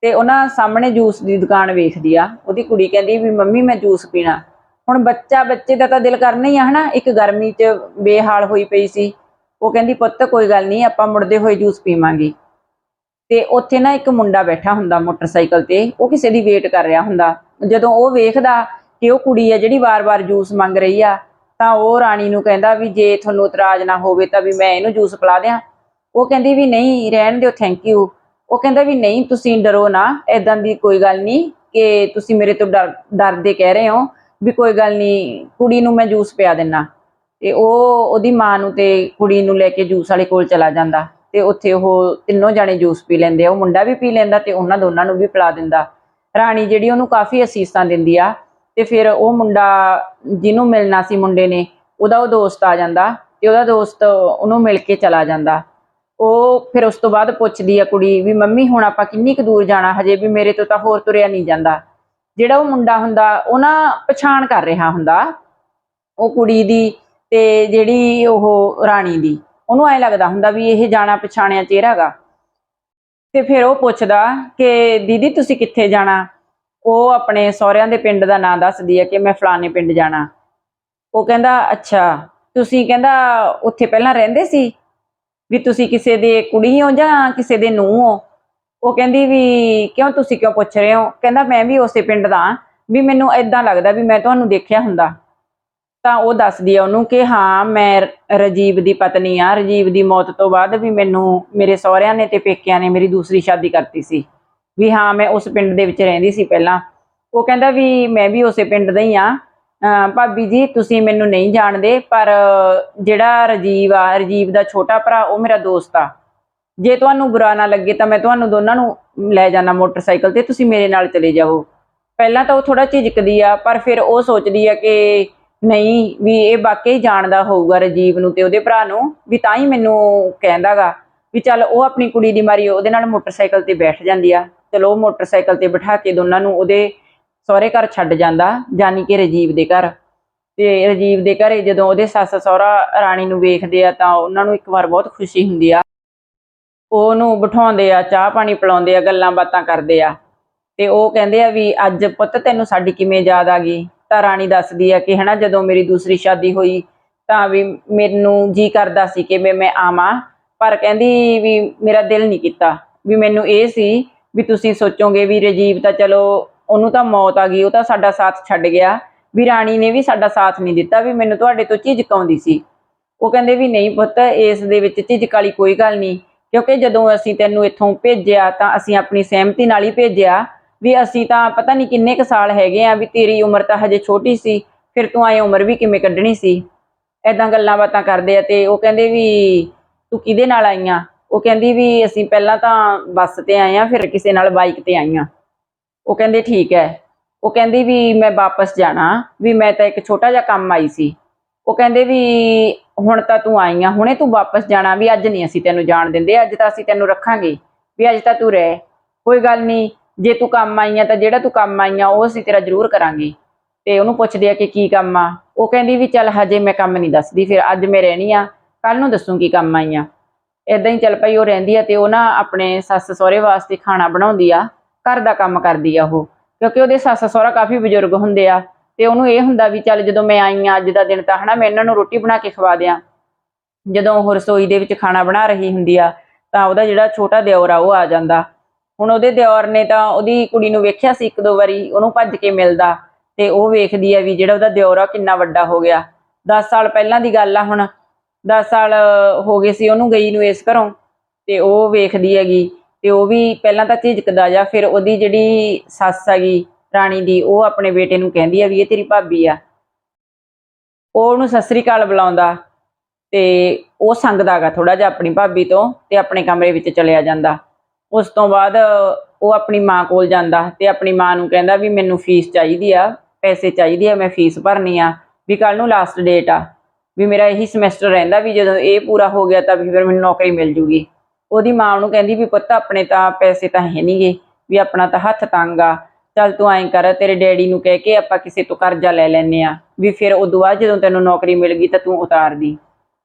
ਤੇ ਉਹਨਾਂ ਸਾਹਮਣੇ ਜੂਸ ਦੀ ਦੁਕਾਨ ਵੇਖਦੀ ਆ। ਉਹਦੀ ਕੁੜੀ ਕਹਿੰਦੀ ਵੀ, ਮੰਮੀ, ਮੈਂ ਜੂਸ ਪੀਣਾ। ਹੁਣ ਬੱਚਾ, ਬੱਚੇ ਦਾ ਤਾਂ ਦਿਲ ਕਰਨਾ ਹੀ ਆ, ਹਨਾ? ਇੱਕ ਗਰਮੀ 'ਚ ਬੇਹਾਲ ਹੋਈ ਪਈ ਸੀ। ਉਹ ਕਹਿੰਦੀ, ਪੁੱਤ, ਕੋਈ ਗੱਲ ਨਹੀਂ, ਆਪਾਂ ਮੁੜਦੇ ਹੋਏ ਜੂਸ ਪੀਵਾਂਗੇ। ਤੇ ਉੱਥੇ ਨਾ ਇੱਕ ਮੁੰਡਾ ਬੈਠਾ ਹੁੰਦਾ ਮੋਟਰਸਾਈਕਲ ਤੇ। ਉਹ ਕਿਸੇ ਦੀ ਵੇਟ ਕਰ ਰਿਹਾ ਹੁੰਦਾ। ਜਦੋਂ ਉਹ ਵੇਖਦਾ ਕਿ ਉਹ ਕੁੜੀ ਆ ਜਿਹੜੀ ਵਾਰ-ਵਾਰ ਜੂਸ ਮੰਗ ਰਹੀ ਆ ਤਾਂ ਉਹ ਰਾਣੀ ਨੂੰ ਕਹਿੰਦਾ ਵੀ ਜੇ ਤੁਹਾਨੂੰ ਇਤਰਾਜ਼ ਨਾ ਹੋਵੇ ਤਾਂ ਵੀ ਮੈਂ ਇਹਨੂੰ ਜੂਸ ਪਿਲਾ ਦਿਆਂ। ਉਹ ਕਹਿੰਦੀ ਵੀ ਨਹੀਂ, ਰਹਿਣ ਦਿਓ ਥੈਂਕ ਯੂ ਉਹ ਕਹਿੰਦਾ ਵੀ ਨਹੀਂ, ਤੁਸੀਂ ਡਰੋ ਨਾ ਐਦਾਂ ਦੀ ਕੋਈ ਗੱਲ ਨਹੀਂ ਕਿ ਤੁਸੀਂ ਮੇਰੇ ਤੋਂ ਡਰ, ਡਰਦੇ ਕਹਿ ਰਹੇ ਹੋ ਵੀ ਕੋਈ ਗੱਲ ਨਹੀਂ, ਕੁੜੀ ਨੂੰ ਮੈਂ ਜੂਸ ਪਿਆ ਦਿੰਨਾ। ਤੇ ਉਹ, ਉਹਦੀ ਮਾਂ ਨੂੰ ਤੇ ਕੁੜੀ ਨੂੰ ਲੈ ਕੇ ਜੂਸ ਵਾਲੇ ਕੋਲ ਚਲਾ ਜਾਂਦਾ। ਤੇ ਉੱਥੇ ਉਹ ਤਿੰਨੋਂ ਜਾਣੇ ਜੂਸ ਪੀ ਲੈਂਦੇ ਆ। ਉਹ ਮੁੰਡਾ ਵੀ ਪੀ ਲੈਂਦਾ ਤੇ ਉਹਨਾਂ ਦੋਨਾਂ ਨੂੰ ਵੀ ਪਿਲਾ ਦਿੰਦਾ। ਰਾਣੀ ਜਿਹੜੀ ਉਹਨੂੰ ਕਾਫੀ ਅਸੀਸਾਂ ਦਿੰਦੀ ਆ ਤੇ ਫਿਰ ਉਹ ਮੁੰਡਾ ਜਿਹਨੂੰ ਮਿਲਣਾ ਸੀ ਮੁੰਡੇ ਨੇ, ਉਹਦਾ ਉਹ ਦੋਸਤ ਆ ਜਾਂਦਾ ਤੇ ਉਹਦਾ ਦੋਸਤ ਉਹਨੂੰ ਮਿਲ ਕੇ ਚਲਾ ਜਾਂਦਾ। ਉਹ ਫਿਰ ਉਸ ਤੋਂ ਬਾਅਦ ਪੁੱਛਦੀ ਆ ਕੁੜੀ ਵੀ, ਮੰਮੀ, ਹੁਣ ਆਪਾਂ ਕਿੰਨੀ ਕੁ ਦੂਰ ਜਾਣਾ? ਹਜੇ ਵੀ ਮੇਰੇ ਤੋਂ ਤਾਂ ਹੋਰ ਤੁਰਿਆ ਨਹੀਂ ਜਾਂਦਾ। ਜਿਹੜਾ ਉਹ ਮੁੰਡਾ ਹੁੰਦਾ, ਉਹ ਨਾ ਪਛਾਣ ਕਰ ਰਿਹਾ ਹੁੰਦਾ, ਉਹ ਕੁੜੀ ਦੀ ਤੇ ਜਿਹੜੀ ਉਹ ਰਾਣੀ ਦੀ। ਉਹਨੂੰ ਐ ਲੱਗਦਾ ਹੁੰਦਾ ਵੀ ਇਹ ਜਾਣਾ ਪਛਾਣਿਆ ਚਿਹਰਾ ਗਾ। ਤੇ ਫਿਰ ਉਹ ਪੁੱਛਦਾ ਕਿ, ਦੀਦੀ, ਤੁਸੀਂ ਕਿੱਥੇ ਜਾਣਾ? ਉਹ ਆਪਣੇ ਸਹੁਰਿਆਂ ਦੇ ਪਿੰਡ ਦਾ ਨਾਂ ਦੱਸਦੀ ਹੈ ਕਿ ਮੈਂ ਫਲਾਣੇ ਪਿੰਡ ਜਾਣਾ। ਉਹ ਕਹਿੰਦਾ ਅੱਛਾ ਤੁਸੀਂ ਕਹਿੰਦਾ ਉੱਥੇ ਪਹਿਲਾਂ ਰਹਿੰਦੇ ਸੀ? ਵੀ ਤੁਸੀਂ ਕਿਸੇ ਦੇ ਕੁੜੀ ਹੋ ਜਾਂ ਕਿਸੇ ਦੇ ਨੂੰਹ ਹੋ? ਉਹ ਕਹਿੰਦੀ ਵੀ ਕਿਉਂ ਤੁਸੀਂ ਕਿਉਂ ਪੁੱਛ ਰਹੇ ਹੋ? ਕਹਿੰਦਾ ਮੈਂ ਵੀ ਉਸੇ ਪਿੰਡ ਦਾ ਹਾਂ, ਵੀ ਮੈਨੂੰ ਐਦਾਂ ਲੱਗਦਾ ਵੀ ਮੈਂ ਤੁਹਾਨੂੰ ਦੇਖਿਆ ਹੁੰਦਾ। ਤਾਂ ਉਹ ਦੱਸਦੀ ਆ ਉਹਨੂੰ ਕਿ ਹਾਂ ਮੈਂ ਰ- ਰਜੀਵ ਦੀ ਪਤਨੀ ਆ। ਰਜੀਵ ਦੀ ਮੌਤ ਤੋਂ ਬਾਅਦ ਵੀ ਮੈਨੂੰ ਮੇਰੇ ਸਹੁਰਿਆਂ ਨੇ ਤੇ ਪੇਕਿਆਂ ਨੇ ਮੇਰੀ ਦੂਸਰੀ ਸ਼ਾਦੀ ਕਰਤੀ ਸੀ। ਵੀ ਹਾਂ, ਮੈਂ ਉਸ ਪਿੰਡ ਦੇ ਵਿੱਚ ਰਹਿੰਦੀ ਸੀ ਪਹਿਲਾਂ। ਉਹ ਕਹਿੰਦਾ ਵੀ ਮੈਂ ਵੀ ਉਸੇ ਪਿੰਡ ਦਾ ਹੀ ਆ ਭਾਬੀ ਜੀ, ਤੁਸੀਂ ਮੈਨੂੰ ਨਹੀਂ ਜਾਣਦੇ, ਪਰ ਜਿਹੜਾ ਰਜੀਵ ਆ, ਰਜੀਵ ਦਾ ਛੋਟਾ ਭਰਾ, ਉਹ ਮੇਰਾ ਦੋਸਤ ਆ। ਜੇ ਤੁਹਾਨੂੰ ਬੁਰਾ ਨਾ ਲੱਗੇ ਤਾਂ ਮੈਂ ਤੁਹਾਨੂੰ ਦੋਨਾਂ ਨੂੰ ਲੈ ਜਾਣਾ ਮੋਟਰਸਾਈਕਲ ਤੇ, ਤੁਸੀਂ ਮੇਰੇ ਨਾਲ ਚਲੇ ਜਾਓ। ਪਹਿਲਾਂ ਤਾਂ ਉਹ ਥੋੜਾ ਝਿਜਕਦੀ ਆ, ਪਰ ਫਿਰ ਉਹ ਸੋਚਦੀ ਆ ਕਿ ਨਹੀਂ, ਵੀ ਇਹ ਵਾਕਈ ਜਾਣਦਾ ਹੋਊਗਾ ਰਜੀਵ ਨੂੰ ਤੇ ਉਹਦੇ ਭਰਾ ਨੂੰ, ਵੀ ਤਾਂ ਹੀ ਮੈਨੂੰ ਕਹਿੰਦਾਗਾ ਵੀ ਚੱਲ ਉਹ ਆਪਣੀ ਕੁੜੀ ਦੀ ਮਾਰੀ, ਉਹਦੇ ਨਾਲ ਮੋਟਰਸਾਈਕਲ ਤੇ ਬੈਠ ਜਾਂਦੀ ਆ। ਚਲੋ ਮੋਟਰਸਾਈਕਲ ਤੇ ਬਿਠਾ ਕੇ ਦੋਨਾਂ ਨੂੰ ਉਹਦੇ ਸਹੁਰੇ ਘਰ ਛੱਡ ਜਾਂਦਾ ਜਾਨੀ ਕਿ ਰਜੀਵ ਦੇ ਘਰ। ਤੇ ਰਜੀਵ ਦੇ ਘਰੇ ਜਦੋਂ ਉਹਦੇ ਸੱਸ ਸਹੁਰਾ ਰਾਣੀ ਨੂੰ ਵੇਖਦੇ ਆ ਤਾਂ ਉਹਨਾਂ ਨੂੰ ਇੱਕ ਵਾਰ ਬਹੁਤ ਖੁਸ਼ੀ ਹੁੰਦੀ ਆ। ਉਹਨੂੰ ਬਿਠਾਉਂਦੇ ਆ, ਚਾਹ ਪਾਣੀ ਪਿਲਾਉਂਦੇ ਆ, ਗੱਲਾਂ ਬਾਤਾਂ ਕਰਦੇ ਆ। ਤੇ ਉਹ ਕਹਿੰਦੇ ਆ ਵੀ ਅੱਜ ਪੁੱਤ ਤੈਨੂੰ ਸਾਡੀ ਕਿਵੇਂ ਯਾਦ ਆ ਗਈ? ਤਾਂ ਰਾਣੀ ਦੱਸਦੀ ਆ ਕਿ ਹਨਾ ਜਦੋਂ ਮੇਰੀ ਦੂਸਰੀ ਸ਼ਾਦੀ ਹੋਈ ਤਾਂ ਵੀ ਮੈਨੂੰ ਜੀ ਕਰਦਾ ਸੀ ਕਿ ਮੈਂ ਆਵਾਂ। ਪਰ ਕਹਿੰਦੀ ਵੀ ਮੇਰਾ ਦਿਲ ਨਹੀਂ ਕੀਤਾ, ਵੀ ਮੈਨੂੰ ਇਹ ਸੀ ਵੀ ਤੁਸੀਂ ਸੋਚੋਗੇ ਵੀ ਰਜੀਵ ਤਾਂ ਚਲੋ ਉਹਨੂੰ ਤਾਂ ਮੌਤ ਆ ਗਈ, ਉਹ ਤਾਂ ਸਾਡਾ ਸਾਥ ਛੱਡ ਗਿਆ। ਵੀ ਰਾਣੀ ਨੇ ਵੀ ਸਾਡਾ ਸਾਥ ਨਹੀਂ ਦਿੱਤਾ, ਵੀ ਮੈਨੂੰ ਤੁਹਾਡੇ ਤੋਂ ਝਿਜਕ ਆਉਂਦੀ ਸੀ। ਉਹ ਕਹਿੰਦੇ ਵੀ ਨਹੀਂ ਪੁੱਤ, ਇਸ ਦੇ ਵਿੱਚ ਝਿਜਕ ਵਾਲੀ ਕੋਈ ਗੱਲ ਨਹੀਂ। ਕਿਉਂਕਿ ਜਦੋਂ ਅਸੀਂ ਤੈਨੂੰ ਇੱਥੋਂ ਭੇਜਿਆ ਤਾਂ ਅਸੀਂ ਆਪਣੀ ਸਹਿਮਤੀ ਨਾਲ ਹੀ ਭੇਜਿਆ। ਵੀ ਅਸੀਂ ਤਾਂ ਪਤਾ ਨਹੀਂ ਕਿੰਨੇ ਕੁ ਸਾਲ ਹੈਗੇ ਆ, ਵੀ ਤੇਰੀ ਉਮਰ ਤਾਂ ਹਜੇ ਛੋਟੀ ਸੀ, ਫਿਰ ਤੂੰ ਆਏ ਉਮਰ ਵੀ ਕਿਵੇਂ ਕੱਢਣੀ ਸੀ? ਐਦਾਂ ਗੱਲਾਂ ਬਾਤਾਂ ਕਰਦੇ ਆ ਤੇ ਉਹ ਕਹਿੰਦੇ ਵੀ ਤੂੰ ਕਿਹਦੇ ਨਾਲ ਆਈਆਂ ਉਹ ਕਹਿੰਦੀ ਵੀ ਅਸੀਂ ਪਹਿਲਾਂ ਤਾਂ ਬੱਸ ਤੇ ਆਏ ਆ ਫਿਰ ਕਿਸੇ ਨਾਲ ਬਾਈਕ ਤੇ ਆਈ ਆਈਆਂ। ਉਹ ਕਹਿੰਦੇ ਠੀਕ ਹੈ। ਉਹ ਕਹਿੰਦੀ ਵੀ ਮੈਂ ਵਾਪਸ ਜਾਣਾ, ਵੀ ਮੈਂ ਤਾਂ ਇੱਕ ਛੋਟਾ ਜਿਹਾ ਕੰਮ ਆਈ ਸੀ। ਉਹ ਕਹਿੰਦੇ ਵੀ ਹੁਣ ਤਾਂ ਤੂੰ ਆਈ ਆ, ਹੁਣੇ ਤੂੰ ਵਾਪਸ ਜਾਣਾ ਵੀ ਅੱਜ ਨਹੀਂ ਅਸੀਂ ਤੈਨੂੰ ਜਾਣ ਦਿੰਦੇ, ਅੱਜ ਤਾਂ ਅਸੀਂ ਤੈਨੂੰ ਰੱਖਾਂਗੇ, ਵੀ ਅੱਜ ਤਾਂ ਤੂੰ ਰਹਿ। ਕੋਈ ਗੱਲ ਨਹੀਂ, ਜੇ ਤੂੰ ਕੰਮ ਆਈ ਆ ਤਾਂ ਜਿਹੜਾ ਤੂੰ ਕੰਮ ਆਈ ਆ ਉਹ ਅਸੀਂ ਤੇਰਾ ਜ਼ਰੂਰ ਕਰਾਂਗੇ। ਤੇ ਉਹਨੂੰ ਪੁੱਛਦੇ ਆ ਕਿ ਕੀ ਕੰਮ ਆ। ਉਹ ਕਹਿੰਦੀ ਵੀ ਚੱਲ ਹਜੇ ਮੈਂ ਕੰਮ ਨਹੀਂ ਦੱਸਦੀ, ਫਿਰ ਅੱਜ ਮੈਂ ਰਹਿਣੀ ਆ ਕੱਲ ਨੂੰ ਦੱਸੂ ਕੀ ਕੰਮ ਆਈ ਆ। ਇਦਾਂ ਹੀ ਚੱਲ ਪਈ, ਉਹ ਰਹਿੰਦੀ ਆ ਤੇ ਉਹ ਨਾ ਆਪਣੇ ਸੱਸ ਸਹੁਰੇ ਵਾਸਤੇ ਖਾਣਾ ਬਣਾਉਂਦੀ ਆ, ਘਰ ਦਾ ਕੰਮ ਕਰਦੀ ਆ ਉਹ, ਕਿਉਂਕਿ ਉਹਦੇ ਸੱਸ ਸਹੁਰਾ ਕਾਫੀ ਬਜ਼ੁਰਗ ਹੁੰਦੇ ਆ, ਤੇ ਉਹਨੂੰ ਇਹ ਹੁੰਦਾ ਵੀ ਚੱਲ ਜਦੋਂ ਮੈਂ ਆਈ ਆ ਅੱਜ ਦਾ ਦਿਨ ਤਾਂ ਹਨਾ ਮੈਂ ਇਹਨਾਂ ਨੂੰ ਰੋਟੀ ਬਣਾ ਕੇ ਖਵਾ ਦਿਆਂ। ਜਦੋਂ ਉਹ ਰਸੋਈ ਦੇ ਵਿੱਚ ਖਾਣਾ ਬਣਾ ਰਹੀ ਹੁੰਦੀ ਆ, ਤਾਂ ਉਹਦਾ ਜਿਹੜਾ ਛੋਟਾ ਦਿਓਰ ਆ ਉਹ ਆ ਜਾਂਦਾ। ਹੁਣ ਉਹਦੇ ਦਿਓਰ ਨੇ ਤਾਂ ਉਹਦੀ ਕੁੜੀ ਨੂੰ ਵੇਖਿਆ ਸੀ ਇੱਕ ਦੋ ਵਾਰੀ, ਉਹਨੂੰ ਭੱਜ ਕੇ ਮਿਲਦਾ ਤੇ ਉਹ ਵੇਖਦੀ ਆ ਵੀ ਜਿਹੜਾ ਉਹਦਾ ਦਿਓਰ ਆ ਕਿੰਨਾ ਵੱਡਾ ਹੋ ਗਿਆ। 10 ਸਾਲ ਪਹਿਲਾਂ ਦੀ ਗੱਲ ਆ ਹੁਣ 10 ਸਾਲ ਹੋ ਗਏ ਸੀ, ਉਹਨੂੰ ਗਈ ਨੂੰ ਇਸ ਘਰੋਂ, ਤੇ ਉਹ ਵੇਖਦੀ ਹੈਗੀ, ਤੇ ਉਹ ਵੀ ਪਹਿਲਾਂ ਤਾਂ ਝਿਜਕਦਾ ਜਾ, ਫਿਰ ਉਹਦੀ ਜਿਹੜੀ ਸੱਸ ਹੈਗੀ, ਰਾਣੀ ਦੀ, ਉਹ ਆਪਣੇ ਬੇਟੇ ਨੂੰ ਕਹਿੰਦੀ ਆ ਵੀ ਇਹ ਤੇਰੀ ਭਾਬੀ ਆ। ਉਹ ਉਹਨੂੰ ਸਤਿ ਸ੍ਰੀ ਅਕਾਲ ਬੁਲਾਉਂਦਾ, ਤੇ ਉਹ ਸੰਗਦਾਗਾ ਥੋੜਾ ਜਿਹਾ ਆਪਣੀ ਭਾਬੀ ਤੋਂ, ਤੇ ਆਪਣੇ ਕਮਰੇ ਵਿੱਚ ਚਲਿਆ ਜਾਂਦਾ। ਉਸ ਤੋਂ ਬਾਅਦ ਉਹ ਆਪਣੀ ਮਾਂ ਕੋਲ ਜਾਂਦਾ, ਤੇ ਆਪਣੀ ਮਾਂ ਨੂੰ ਕਹਿੰਦਾ ਵੀ ਮੈਨੂੰ ਫੀਸ ਚਾਹੀਦੀ ਆ, ਪੈਸੇ ਚਾਹੀਦੇ ਆ, ਮੈਂ ਫੀਸ ਭਰਨੀ ਆ, ਵੀ ਕੱਲ ਨੂੰ ਲਾਸਟ ਡੇਟ ਆ। ਵੀ ਮੇਰਾ ਇਹੀ ਸਮੈਸਟਰ ਰਹਿੰਦਾ ਵੀ ਜਦੋਂ ਇਹ ਪੂਰਾ ਹੋ ਗਿਆ ਤਾਂ ਵੀ ਫਿਰ ਮੈਨੂੰ ਨੌਕਰੀ ਮਿਲ ਜੂਗੀ। ਉਹਦੀ ਮਾਂ ਨੂੰ ਕਹਿੰਦੀ ਵੀ ਪੁੱਤ ਆਪਣੇ ਤਾਂ ਪੈਸੇ ਤਾਂ ਹੈ ਨਹੀਂਗੇ, ਵੀ ਆਪਣਾ ਤਾਂ ਹੱਥ ਤੰਗ ਆ। ਚੱਲ ਤੂੰ ਐਂ ਕਰ, ਤੇਰੇ ਡੈਡੀ ਨੂੰ ਕਹਿ ਕੇ ਆਪਾਂ ਕਿਸੇ ਤੋਂ ਕਰਜ਼ਾ ਲੈ ਲੈਨੇ ਆ ਵੀ ਫਿਰ ਉਦੋਂ ਬਾਅਦ ਜਦੋਂ ਤੈਨੂੰ ਨੌਕਰੀ ਮਿਲ ਗਈ ਤਾਂ ਤੂੰ ਉਤਾਰ ਦੀ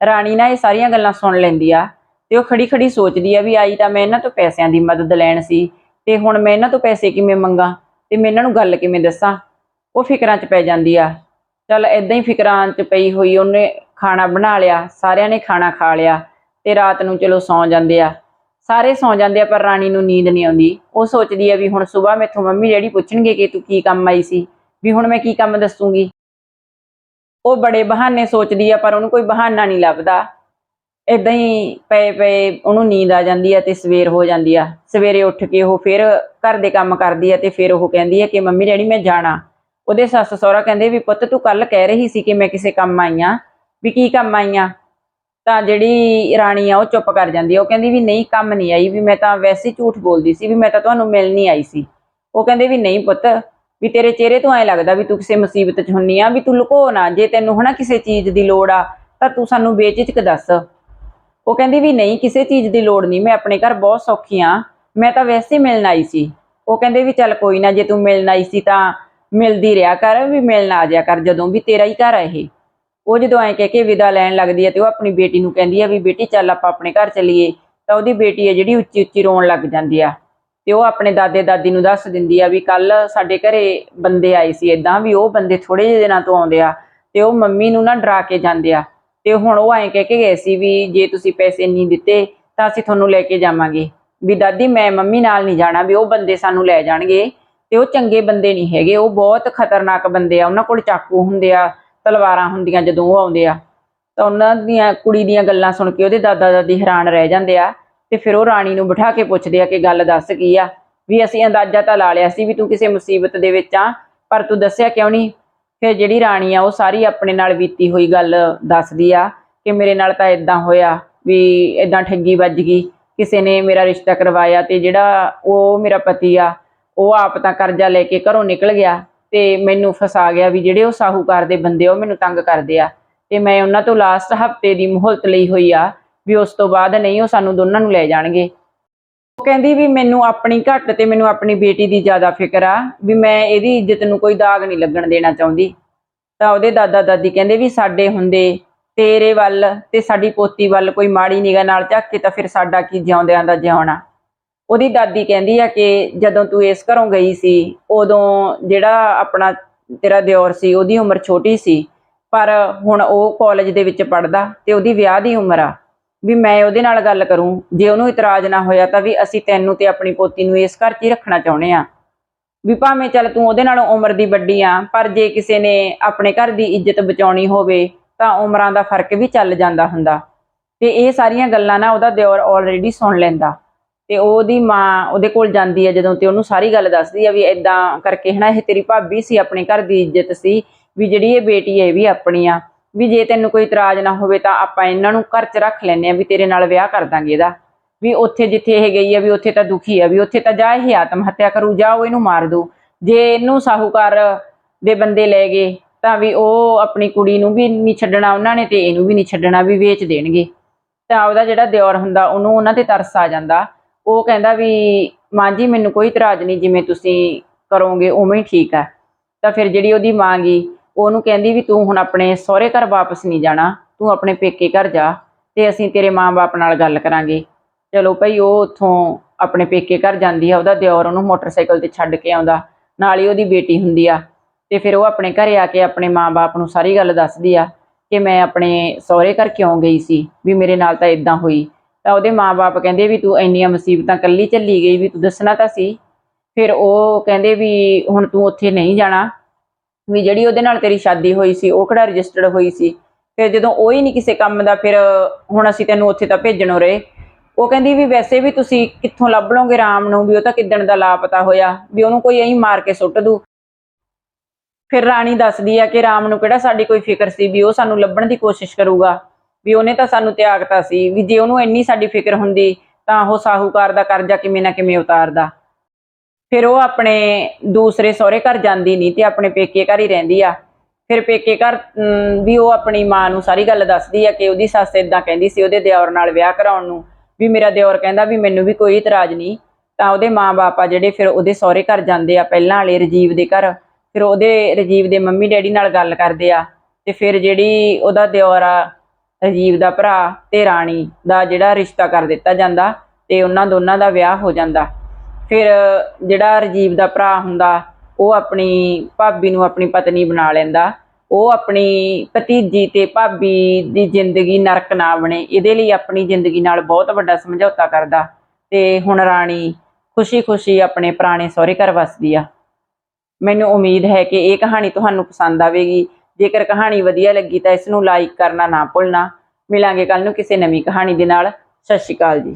ਰਾਣੀ ਨਾ ਇਹ ਸਾਰੀਆਂ ਗੱਲਾਂ ਸੁਣ ਲੈਂਦੀ ਆ ਤੇ ਉਹ ਖੜੀ ਖੜੀ ਸੋਚਦੀ ਆ ਵੀ ਆਈ ਤਾਂ ਮੈਂ ਇਹਨਾਂ ਤੋਂ ਪੈਸਿਆਂ ਦੀ ਮਦਦ ਲੈਣ ਸੀ ਤੇ ਹੁਣ ਮੈਂ ਇਹਨਾਂ ਤੋਂ ਪੈਸੇ ਕਿਵੇਂ ਮੰਗਾ ਤੇ ਮੈਂ ਇਹਨਾਂ ਨੂੰ ਗੱਲ ਕਿਵੇਂ ਦੱਸਾਂ? ਉਹ ਫਿਕਰਾਂ 'ਚ ਪੈ ਜਾਂਦੀ ਆ। ਚੱਲ ਇਦਾਂ ਹੀ ਫਿਕਰਾਂ 'ਚ ਪਈ ਹੋਈ, ਉਹਨੇ ਖਾਣਾ ਬਣਾ ਲਿਆ, ਸਾਰਿਆਂ ਨੇ ਖਾਣਾ ਖਾ ਲਿਆ ਤੇ ਰਾਤ ਨੂੰ ਚਲੋ ਸੌਂ ਜਾਂਦੇ ਆ। ਸਾਰੇ ਸੌਂ ਜਾਂਦੇ ਆ, ਪਰ ਰਾਣੀ ਨੂੰ ਨੀਂਦ ਨਹੀਂ ਆਉਂਦੀ। ਉਹ ਸੋਚਦੀ ਆ ਵੀ ਹੁਣ ਸਵੇਰ ਮੈਥੋਂ ਮੰਮੀ ਡੈਡੀ ਪੁੱਛਣਗੇ ਕਿ ਤੂੰ ਕੀ ਕੰਮ ਆਈ ਸੀ, ਵੀ ਹੁਣ ਮੈਂ ਕੀ ਕੰਮ ਦੱਸੂਗੀ। ਉਹ ਬੜੇ ਬਹਾਨੇ ਸੋਚਦੀ ਆ, ਪਰ ਉਹਨੂੰ ਕੋਈ ਬਹਾਨਾ ਨਹੀਂ ਲੱਭਦਾ। ਇਦਾਂ ਹੀ ਪਏ ਪਏ ਉਹਨੂੰ ਨੀਂਦ ਆ ਜਾਂਦੀ ਆ ਤੇ ਸਵੇਰ ਹੋ ਜਾਂਦੀ ਆ। ਸਵੇਰੇ ਉੱਠ ਕੇ ਉਹ ਫਿਰ ਘਰ ਦੇ ਕੰਮ ਕਰਦੀ ਆ ਤੇ ਫਿਰ ਉਹ ਕਹਿੰਦੀ ਆ ਕਿ ਮੰਮੀ ਡੈਡੀ ਮੈਂ ਜਾਣਾ। ਉਹਦੇ ਸੱਸ ਸਹੁਰਾ ਕਹਿੰਦੇ ਵੀ ਪੁੱਤ ਤੂੰ ਕੱਲ ਕਹਿ ਰਹੀ ਸੀ ਕਿ ਮੈਂ ਕਿਸੇ ਕੰਮ ਆਈ ਆ, ਵੀ ਕੀ ਕੰਮ ਆਈ ਆ? ਤਾਂ ਜਿਹੜੀ ਰਾਣੀ ਆ ਉਹ ਚੁੱਪ ਕਰ ਜਾਂਦੀ ਆ। ਉਹ ਕਹਿੰਦੀ ਵੀ ਨਹੀਂ, ਕੰਮ ਨਹੀਂ ਆਈ, ਵੀ ਮੈਂ ਤਾਂ ਵੈਸੇ ਝੂਠ ਬੋਲਦੀ ਸੀ ਵੀ ਮੈਂ ਤਾਂ ਤੁਹਾਨੂੰ ਮਿਲਣ ਨਹੀਂ ਆਈ ਸੀ। ਉਹ ਕਹਿੰਦੇ ਵੀ ਨਹੀਂ ਪੁੱਤ, ਵੀ ਤੇਰੇ ਚਿਹਰੇ ਤੋਂ ਐ ਲੱਗਦਾ ਵੀ ਤੂੰ ਕਿਸੇ ਮੁਸੀਬਤ 'ਚ ਹੁੰਨੀ ਆ, ਵੀ ਤੂੰ ਲੁਕੋ ਨਾ, ਜੇ ਤੈਨੂੰ ਹਨਾ ਕਿਸੇ ਚੀਜ਼ ਦੀ ਲੋੜ ਆ, ਤਾਂ ਤੂੰ ਸਾਨੂੰ ਬੇਚਿਚਕ ਦੱਸ। ਉਹ ਕਹਿੰਦੀ ਵੀ ਨਹੀਂ, ਕਿਸੇ ਚੀਜ਼ ਦੀ ਲੋੜ ਨਹੀਂ, ਮੈਂ ਆਪਣੇ ਘਰ ਬਹੁਤ ਸੌਖੀ ਆ, ਮੈਂ ਤਾਂ ਵੈਸੇ ਮਿਲਣ ਆਈ ਸੀ। ਉਹ ਕਹਿੰਦੇ ਵੀ ਚੱਲ ਕੋਈ ਨਾ, ਜੇ ਤੂੰ ਮਿਲਣ ਆਈ ਸੀ ਤਾਂ ਮਿਲਦੀ ਰਿਹਾ ਕਰ, ਵੀ ਮਿਲਣ ਆ ਜਾਇਆ ਕਰ, ਜਦੋਂ ਵੀ ਤੇਰਾ ਹੀ ਘਰ ਆ ਇਹ। ਉਹ ਜਦੋਂ ਐਂ ਕਹਿ ਕੇ ਵਿਦਾ ਲੈਣ ਲੱਗਦੀ ਹੈ ਤੇ ਉਹ ਆਪਣੀ ਬੇਟੀ ਨੂੰ ਕਹਿੰਦੀ ਆ ਵੀ ਬੇਟੀ ਚੱਲ ਆਪਾਂ ਆਪਣੇ ਘਰ ਚੱਲੀਏ, ਤਾਂ ਉਹਦੀ ਬੇਟੀ ਹੈ ਜਿਹੜੀ ਉੱਚੀ ਉੱਚੀ ਰੋਣ ਲੱਗ ਜਾਂਦੀ ਆ। ਤੇ ਉਹ ਆਪਣੇ ਦਾਦੇ ਦਾਦੀ ਨੂੰ ਦੱਸ ਦਿੰਦੀ ਆ ਵੀ ਕੱਲ ਸਾਡੇ ਘਰੇ ਬੰਦੇ ਆਏ ਸੀ ਇਦਾਂ ਵੀ ਉਹ ਬੰਦੇ ਥੋੜੇ ਜਿਹੇ ਦਿਨਾਂ ਤੋਂ ਆਉਂਦੇ ਆ ਤੇ ਉਹ ਮੰਮੀ ਨੂੰ ਨਾ ਡਰਾ ਕੇ ਜਾਂਦੇ ਆ। ਤੇ ਹੁਣ ਉਹ ਐਂ ਕਹਿ ਕੇ ਗਏ ਸੀ ਵੀ ਜੇ ਤੁਸੀਂ ਪੈਸੇ ਨਹੀਂ ਦਿੱਤੇ ਤਾਂ ਅਸੀਂ ਤੁਹਾਨੂੰ ਲੈ ਕੇ ਜਾਵਾਂਗੇ। ਵੀ ਦਾਦੀ ਮੈਂ ਮੰਮੀ ਨਾਲ ਨਹੀਂ ਜਾਣਾ, ਵੀ ਉਹ ਬੰਦੇ ਸਾਨੂੰ ਲੈ ਜਾਣਗੇ। ਤੇ ਉਹ ਚੰਗੇ ਬੰਦੇ ਨਹੀਂ ਹੈਗੇ, ਉਹ ਬਹੁਤ ਖਤਰਨਾਕ ਬੰਦੇ ਆ, ਉਹਨਾਂ ਕੋਲ ਚਾਕੂ ਹੁੰਦੇ ਆ, ਤਲਵਾਰਾਂ ਹੁੰਦੀਆਂ ਜਦੋਂ ਉਹ ਆਉਂਦੇ ਆ। ਤਾਂ ਉਹਨਾਂ ਦੀਆਂ ਕੁੜੀ ਦੀਆਂ ਗੱਲਾਂ ਸੁਣ ਕੇ ਉਹਦੇ ਦਾਦਾ ਦਾਦੀ ਹੈਰਾਨ ਰਹਿ ਜਾਂਦੇ ਆ ਤੇ ਫਿਰ ਉਹ ਰਾਣੀ ਨੂੰ ਬਿਠਾ ਕੇ ਪੁੱਛਦੇ ਆ ਕਿ ਗੱਲ ਦੱਸ ਕੀ ਆ? ਵੀ ਅਸੀਂ ਅੰਦਾਜ਼ਾ ਤਾਂ ਲਾ ਲਿਆ ਸੀ ਵੀ ਤੂੰ ਕਿਸੇ ਮੁਸੀਬਤ ਦੇ ਵਿੱਚ ਆ, ਪਰ ਤੂੰ ਦੱਸਿਆ ਕਿਉਂ ਨਹੀਂ? ਫਿਰ ਜਿਹੜੀ ਰਾਣੀ ਆ, ਉਹ ਸਾਰੀ ਆਪਣੇ ਨਾਲ ਬੀਤੀ ਹੋਈ ਗੱਲ ਦੱਸਦੀ ਆ ਕਿ ਮੇਰੇ ਨਾਲ ਤਾਂ ਇਦਾਂ ਹੋਇਆ ਵੀ ਇਦਾਂ ਠੱਗੀ ਵੱਜ ਗਈ, ਕਿਸੇ ਨੇ ਮੇਰਾ ਰਿਸ਼ਤਾ ਕਰਵਾਇਆ ਤੇ ਜਿਹੜਾ ਉਹ ਮੇਰਾ ਪਤੀ ਆ ਉਹ ਆਪ ਤਾਂ ਕਰਜ਼ਾ ਲੈ ਕੇ ਘਰੋਂ ਨਿਕਲ ਗਿਆ ਤੇ ਮੈਨੂੰ ਫਸਾ ਗਿਆ ਵੀ ਜਿਹੜੇ ਉਹ ਸਾਹੂਕਾਰ ਦੇ ਬੰਦੇ ਉਹ ਮੈਨੂੰ ਤੰਗ ਕਰਦੇ ਆ। ਤੇ ਮੈਂ ਉਹਨਾਂ ਤੋਂ ਲਾਸਟ ਹਫ਼ਤੇ ਦੀ ਮੁਹਲਤ ਲਈ ਹੋਈ ਆ ਵੀ ਉਸ ਤੋਂ ਬਾਅਦ ਨਹੀਂ ਉਹ ਸਾਨੂੰ ਦੋਨਾਂ ਨੂੰ ਲੈ ਜਾਣਗੇ। ਉਹ ਕਹਿੰਦੀ ਵੀ ਮੈਨੂੰ ਆਪਣੀ ਘੱਟ ਤੇ ਮੈਨੂੰ ਆਪਣੀ ਬੇਟੀ ਦੀ ਜ਼ਿਆਦਾ ਫਿਕਰ ਆ ਵੀ ਮੈਂ ਇਹਦੀ ਇੱਜ਼ਤ ਨੂੰ ਕੋਈ ਦਾਗ ਨਹੀਂ ਲੱਗਣ ਦੇਣਾ ਚਾਹੁੰਦੀ। ਤਾਂ ਉਹਦੇ ਦਾਦਾ ਦਾਦੀ ਕਹਿੰਦੇ ਵੀ ਸਾਡੇ ਹੁੰਦੇ ਤੇਰੇ ਵੱਲ ਤੇ ਸਾਡੀ ਪੋਤੀ ਵੱਲ ਕੋਈ ਮਾੜੀ ਨਿਗਾਹ ਨਾਲ ਝੱਕ ਕੇ ਤਾਂ ਫਿਰ ਸਾਡਾ ਕੀ ਜਿਉਂਦਿਆਂ ਦਾ ਜਿਉਣਾ। ਉਹਦੀ ਦਾਦੀ ਕਹਿੰਦੀ ਆ ਕਿ ਜਦੋਂ ਤੂੰ ਇਸ ਘਰੋਂ ਗਈ ਸੀ, ਉਦੋਂ ਜਿਹੜਾ ਆਪਣਾ ਤੇਰਾ ਦਿਓਰ ਸੀ, ਉਹਦੀ ਉਮਰ ਛੋਟੀ ਸੀ, ਪਰ ਹੁਣ ਉਹ ਕਾਲਜ ਦੇ ਵਿੱਚ ਪੜਦਾ ਤੇ ਉਹਦੀ ਵਿਆਹ ਦੀ ਉਮਰ ਆ। ਵੀ ਮੈਂ ਉਹਦੇ ਨਾਲ ਗੱਲ ਕਰੂੰ, ਜੇ ਉਹਨੂੰ ਇਤਰਾਜ਼ ਨਾ ਹੋਇਆ ਤਾਂ ਵੀ ਅਸੀਂ ਤੈਨੂੰ ਤੇ ਆਪਣੀ ਪੋਤੀ ਨੂੰ ਇਸ ਘਰ 'ਚ ਹੀ ਰੱਖਣਾ ਚਾਹੁੰਦੇ ਆ। ਵੀ ਭਾਵੇਂ ਚੱਲ ਤੂੰ ਉਹਦੇ ਨਾਲੋਂ ਉਮਰ ਦੀ ਵੱਡੀ ਆ, ਪਰ ਜੇ ਕਿਸੇ ਨੇ ਆਪਣੇ ਘਰ ਦੀ ਇੱਜ਼ਤ ਬਚਾਉਣੀ ਹੋਵੇ, ਤਾਂ ਉਮਰਾਂ ਦਾ ਫ਼ਰਕ ਵੀ ਚੱਲ ਜਾਂਦਾ ਹੁੰਦਾ। ਤੇ ਇਹ ਸਾਰੀਆਂ ਗੱਲਾਂ ਨਾ ਉਹਦਾ ਦਿਓਰ ਆਲਰੇਡੀ ਸੁਣ ਲੈਂਦਾ। ਤੇ ਉਹਦੀ ਮਾਂ ਉਹਦੇ ਕੋਲ ਜਾਂਦੀ ਹੈ ਜਦੋਂ ਤੇ ਉਹਨੂੰ ਸਾਰੀ ਗੱਲ ਦੱਸਦੀ ਆ ਵੀ ਇਦਾਂ ਕਰਕੇ ਹਨਾ, ਇਹ ਤੇਰੀ ਭਾਬੀ ਸੀ, ਆਪਣੇ ਘਰ ਦੀ ਇੱਜ਼ਤ ਸੀ, ਵੀ ਜਿਹੜੀ ਇਹ ਬੇਟੀ ਹੈ ਇਹ ਵੀ ਆਪਣੀ ਆ। ਵੀ ਜੇ ਤੈਨੂੰ ਕੋਈ ਇਤਰਾਜ਼ ਨਾ ਹੋਵੇ ਤਾਂ ਆਪਾਂ ਇਹਨਾਂ ਨੂੰ ਘਰ 'ਚ ਰੱਖ ਲੈਨੇ ਆ ਵੀ ਤੇਰੇ ਨਾਲ ਵਿਆਹ ਕਰ ਦਾਂਗੇ ਇਹਦਾ। ਵੀ ਉੱਥੇ ਜਿੱਥੇ ਇਹ ਗਈ ਆ ਵੀ ਉੱਥੇ ਤਾਂ ਦੁਖੀ ਆ ਵੀ ਉੱਥੇ ਤਾਂ ਜਾ ਇਹ ਆਤਮ ਹੱਤਿਆ ਕਰੂ, ਜਾ ਉਹ ਇਹਨੂੰ ਮਾਰ ਦੂ। ਜੇ ਇਹਨੂੰ ਸਾਹੂਕਾਰ ਦੇ ਬੰਦੇ ਲੈ ਗਏ ਤਾਂ ਵੀ ਉਹ ਆਪਣੀ ਕੁੜੀ ਨੂੰ ਵੀ ਨਹੀਂ ਛੱਡਣਾ, ਉਹਨਾਂ ਨੇ ਤੇ ਇਹਨੂੰ ਵੀ ਨਹੀਂ ਛੱਡਣਾ, ਵੀ ਵੇਚ ਦੇਣਗੇ। ਤਾਂ ਉਹਦਾ ਜਿਹੜਾ ਦਿਓਰ ਹੁੰਦਾ ਉਹਨੂੰ ਉਹਨਾਂ ਤੇ ਤਰਸ ਆ ਜਾਂਦਾ। ਉਹ ਕਹਿੰਦਾ ਵੀ ਮਾਂ ਜੀ, ਮੈਨੂੰ ਕੋਈ ਇਤਰਾਜ਼ ਨਹੀਂ, ਜਿਵੇਂ ਤੁਸੀਂ ਕਰੋਗੇ, ਉਵੇਂ ਹੀ ਠੀਕ ਆ ਤਾਂ ਫਿਰ ਜਿਹੜੀ ਉਹਦੀ ਮਾਂ ਗਈ ਉਹਨੂੰ ਕਹਿੰਦੀ ਵੀ ਤੂੰ ਹੁਣ ਆਪਣੇ ਸਹੁਰੇ ਘਰ ਵਾਪਸ ਨਹੀਂ ਜਾਣਾ, ਤੂੰ ਆਪਣੇ ਪੇਕੇ ਘਰ ਜਾ ਤੇ ਅਸੀਂ ਤੇਰੇ ਮਾਂ-ਬਾਪ ਨਾਲ ਗੱਲ ਕਰਾਂਗੇ। ਚਲੋ ਭਈ, ਉਹ ਉੱਥੋਂ ਆਪਣੇ ਪੇਕੇ ਘਰ ਜਾਂਦੀ ਆ, ਉਹਦਾ ਦਿਓਰ ਉਹਨੂੰ ਮੋਟਰਸਾਈਕਲ ਤੇ ਛੱਡ ਕੇ ਆਉਂਦਾ। ਨਾਲ ਹੀ ਉਹਦੀ ਬੇਟੀ ਹੁੰਦੀ ਆ ਤੇ ਫਿਰ ਉਹ ਆਪਣੇ ਘਰੇ ਆ ਕੇ ਆਪਣੇ ਮਾਂ-ਬਾਪ ਨੂੰ ਸਾਰੀ ਗੱਲ ਦੱਸਦੀ ਆ ਕਿ ਮੈਂ ਆਪਣੇ ਸਹੁਰੇ ਘਰ ਕਿਉਂ ਗਈ ਸੀ, ਵੀ ਮੇਰੇ ਨਾਲ ਤਾਂ ਇਦਾਂ ਹੋਈ। ਤਾਂ ਉਹਦੇ ਮਾਂ-ਬਾਪ ਕਹਿੰਦੇ ਵੀ ਤੂੰ ਇੰਨੀਆਂ ਮੁਸੀਬਤਾਂ ਕੱਲੀ ਚੱਲੀ ਗਈ ਵੀ ਤੂੰ ਦੱਸਣਾ ਤਾਂ ਸੀ। ਫਿਰ ਉਹ ਕਹਿੰਦੇ ਵੀ ਹੁਣ ਤੂੰ ਉੱਥੇ ਨਹੀਂ ਜਾਣਾ। ਵੀ ਜਿਹੜੀ ਉਹਦੇ ਨਾਲ ਤੇਰੀ ਸ਼ਾਦੀ ਹੋਈ ਸੀ, ਉਹ ਕਿਹੜਾ ਰਜਿਸਟਰਡ ਹੋਈ ਸੀ। ਫਿਰ ਜਦੋਂ ਉਹ ਹੀ ਨਹੀਂ ਕਿਸੇ ਕੰਮ ਦਾ, ਫਿਰ ਹੁਣ ਅਸੀਂ ਤੈਨੂੰ ਉੱਥੇ ਤਾਂ ਭੇਜਣੋਂ ਰਹੇ ਉਹ ਕਹਿੰਦੀ ਵੀ ਵੈਸੇ ਵੀ ਤੁਸੀਂ ਕਿੱਥੋਂ ਲੱਭ ਲਓਗੇ ਰਾਮ ਨੂੰ, ਵੀ ਉਹ ਤਾਂ ਕਿੱਦਣ ਦਾ ਲਾਪਤਾ ਹੋਇਆ, ਵੀ ਉਹਨੂੰ ਕੋਈ ਐਂ ਮਾਰ ਕੇ ਸੁੱਟ ਦੂ। ਫਿਰ ਰਾਣੀ ਦੱਸਦੀ ਆ ਕਿ ਰਾਮ ਨੂੰ ਕਿਹੜਾ ਸਾਡੀ ਕੋਈ ਫਿਕਰ ਸੀ ਵੀ ਉਹ ਸਾਨੂੰ ਲੱਭਣ ਦੀ ਕੋਸ਼ਿਸ਼ ਕਰੂਗਾ। ਵੀ ਉਹਨੇ ਤਾਂ ਸਾਨੂੰ ਤਿਆਗਤਾ ਸੀ, ਵੀ ਜੇ ਉਹਨੂੰ ਇੰਨੀ ਸਾਡੀ ਫਿਕਰ ਹੁੰਦੀ ਤਾਂ ਉਹ ਸਾਹੂਕਾਰ ਦਾ ਕਰਜ਼ਾ ਕਿਵੇਂ ਨਾ ਕਿਵੇਂ ਉਤਾਰਦਾ। ਫਿਰ ਉਹ ਆਪਣੇ ਦੂਸਰੇ ਸਹੁਰੇ ਘਰ ਜਾਂਦੀ ਨਹੀਂ ਤੇ ਆਪਣੇ ਪੇਕੇ ਘਰ ਹੀ ਰਹਿੰਦੀ ਆ। ਫਿਰ ਪੇਕੇ ਘਰ ਵੀ ਉਹ ਆਪਣੀ ਮਾਂ ਨੂੰ ਸਾਰੀ ਗੱਲ ਦੱਸਦੀ ਆ ਕਿ ਉਹਦੀ ਸੱਸ ਇਦਾਂ ਕਹਿੰਦੀ ਸੀ ਉਹਦੇ ਦਿਓਰ ਨਾਲ ਵਿਆਹ ਕਰਾਉਣ ਨੂੰ, ਵੀ ਮੇਰਾ ਦਿਓਰ ਕਹਿੰਦਾ ਵੀ ਮੈਨੂੰ ਵੀ ਕੋਈ ਇਤਰਾਜ਼ ਨਹੀਂ। ਤਾਂ ਉਹਦੇ ਮਾਂ-ਬਾਪ ਆ ਜਿਹੜੇ ਫਿਰ ਉਹਦੇ ਸਹੁਰੇ ਘਰ ਜਾਂਦੇ ਆ, ਪਹਿਲਾਂ ਵਾਲੇ ਰਜੀਵ ਦੇ ਘਰ, ਫਿਰ ਉਹਦੇ ਰਜੀਵ ਦੇ ਮੰਮੀ ਡੈਡੀ ਨਾਲ ਗੱਲ ਕਰਦੇ ਆ। ਤੇ ਫਿਰ ਜਿਹੜੀ ਉਹਦਾ ਦਿਓਰ ਆ ਰਾਜੀਵ ਦਾ ਭਰਾ ਤੇ ਰਾਣੀ ਦਾ ਜਿਹੜਾ ਰਿਸ਼ਤਾ ਕਰ ਦਿੱਤਾ ਜਾਂਦਾ ਤੇ ਉਹਨਾਂ ਦੋਨਾਂ ਦਾ ਵਿਆਹ ਹੋ ਜਾਂਦਾ। ਫਿਰ ਜਿਹੜਾ ਰਾਜੀਵ ਦਾ ਭਰਾ ਹੁੰਦਾ, ਉਹ ਆਪਣੀ ਭਾਬੀ ਨੂੰ ਆਪਣੀ ਪਤਨੀ ਬਣਾ ਲੈਂਦਾ। ਉਹ ਆਪਣੀ ਭਤੀਜੀ ਤੇ ਭਾਬੀ ਦੀ ਜ਼ਿੰਦਗੀ ਨਰਕ ਨਾ ਬਣੇ। ਇਹਦੇ ਲਈ ਆਪਣੀ ਜ਼ਿੰਦਗੀ ਨਾਲ ਬਹੁਤ ਵੱਡਾ ਸਮਝੌਤਾ ਕਰਦਾ ਤੇ ਹੁਣ ਰਾਣੀ ਖੁਸ਼ੀ-ਖੁਸ਼ੀ ਆਪਣੇ ਪੁਰਾਣੇ ਸਹੁਰੇ ਘਰ ਵਸਦੀ ਆ। ਮੈਨੂੰ ਉਮੀਦ ਹੈ ਕਿ ਇਹ ਕਹਾਣੀ ਤੁਹਾਨੂੰ ਪਸੰਦ ਆਵੇਗੀ। ਜੇਕਰ ਕਹਾਣੀ ਵਧੀਆ ਲੱਗੀ ਤਾਂ ਇਸ ਨੂੰ ਲਾਈਕ ਕਰਨਾ ਨਾ ਭੁੱਲਣਾ। ਮਿਲਾਂਗੇ ਕੱਲ ਨੂੰ ਕਿਸੇ ਨਵੀਂ ਕਹਾਣੀ ਦੇ ਨਾਲ। ਸਤਿ ਸ਼੍ਰੀ ਅਕਾਲ ਜੀ।